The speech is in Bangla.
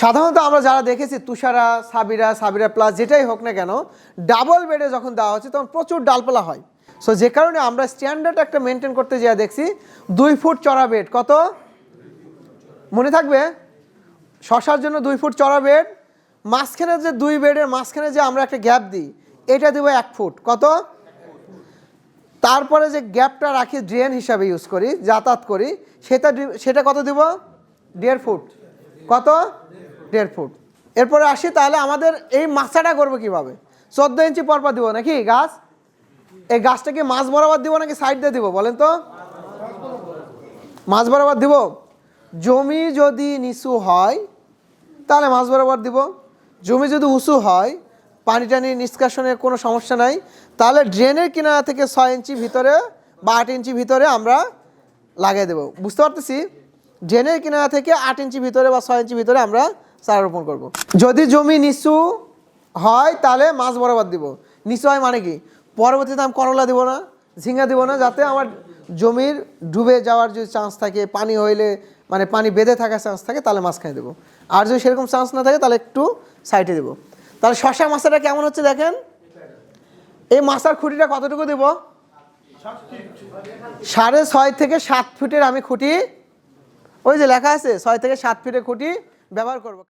সাধারণত আমরা যারা দেখেছি, তুষারা, সাবিরা সাবিরা প্লাস যেটাই হোক না কেন ডাবল বেডে যখন দেওয়া হচ্ছে, তখন প্রচুর ডালপালা হয়। সো যে কারণে আমরা স্ট্যান্ডার্ড একটা মেনটেন করতে যা দেখছি, দুই ফুট চড়া বেড কত? মনে থাকবে? শশার জন্য দুই ফুট চড়া বেড মাঝখানে যে দুই বেডের মাঝখানে যে আমরা একটা গ্যাপ দিই, এটা দেবো এক ফুট। কত? তারপরে যে গ্যাপটা রাখি ড্রেন হিসাবে ইউজ করি, যাতায়াত করি, সেটা সেটা কত দিব? দেড় ফুট। কত? দেড় ফুট। এরপরে আসি তাহলে আমাদের এই মাছাটা করব কীভাবে? চোদ্দ ইঞ্চি পরপর দিব নাকি গাছ? এই গাছটাকে মাছ বরাবর দিব নাকি সাইড দিয়ে দিব, বলেন তো? মাছ বরাবর দিব। জমি যদি নিচু হয়, তাহলে মাছ বরাবর দিব। জমি যদি উঁচু হয় পানি টানি নিষ্কাশনের কোনো সমস্যা নাই। তাহলে ড্রেনের কিনারা থেকে ছয় ইঞ্চি ভিতরে বা আট ইঞ্চি ভিতরে আমরা লাগিয়ে দেবো। বুঝতে পারতেছি? ড্রেনের কিনারা থেকে আট ইঞ্চি ভিতরে বা ছয় ইঞ্চি ভিতরে আমরা চারা রোপণ করব। যদি জমি নিচু হয়, তাহলে মাছ বরাবর দিব। নিচু হয় মানে কি? পরবর্তীতে আমি করলা দিব না, ঝিঙ্গা দিব না, যাতে আমার জমির ডুবে যাওয়ার যদি চান্স থাকে, পানি হইলে মানে পানি বেঁধে থাকার চান্স থাকে, তাহলে মাছ মাঝখানে দেবো। আর যদি সেরকম চান্স না থাকে, তাহলে একটু সাইডে দেবো। তাহলে শশা মাছটা কেমন হচ্ছে দেখেন? এই মাছার খুঁটিটা কতটুকু দেব? সাড়ে ছয় থেকে সাত ফুটের আমি খুঁটি, ওই যে লেখা আছে, ছয় থেকে সাত ফিটের খুঁটি ব্যবহার করব।